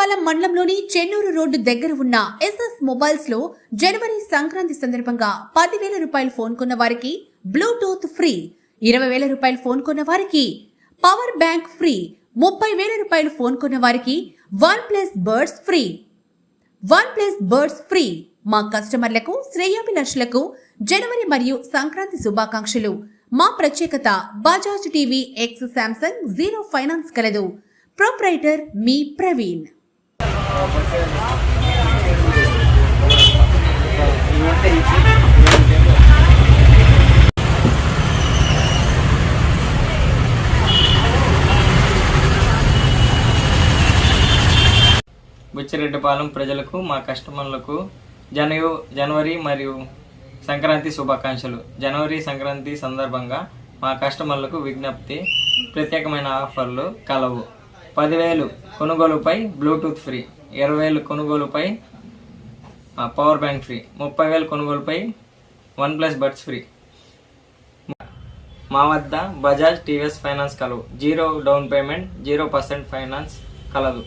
వేణుగోపాలం మండలంలోని చెన్నూరు రోడ్డు దగ్గర ఉన్న ఎస్ఎస్ మొబైల్స్లో జనవరి సంక్రాంతి సందర్భంగా పదివేల రూపాయలు ఫోన్ కొన్న వారికి బ్లూటూత్ ఫ్రీ ఇరవై వేల రూపాయలు ఫోన్ కొన్న వారికి పవర్ బ్యాంక్ ఫ్రీ ముప్పై వేల రూపాయలు ఫోన్ కొన్న వారికి one plus buds free. One plus buds free మా కస్టమర్లకు శ్రేయాభిలాషులకు జనవరి మరియు సంక్రాంతి శుభాకాంక్షలు. మా ప్రత్యేకత Bajaj TV X Samsung zero finance కలదు. ప్రొప్రైటర్ మీ ప్రవీణ్. బుచ్చిరెడ్డిపాలెం ప్రజలకు మా కస్టమర్లకు జనయు జనవరి మరియు సంక్రాంతి శుభాకాంక్షలు. జనవరి సంక్రాంతి సందర్భంగా మా కస్టమర్లకు విజ్ఞప్తి ప్రత్యేకమైన ఆఫర్లు కలవు. పదివేలు కొనుగోలుపై బ్లూటూత్ ఫ్రీ ఇరవై వేలు కొనుగోలుపై పవర్ బ్యాంక్ ఫ్రీ ముప్పై వేలు కొనుగోలుపై వన్ ప్లస్ బడ్స్ ఫ్రీ మా వద్ద బజాజ్ టీవీఎస్ ఫైనాన్స్ కలవు. Zero down payment zero percent finance కలదు.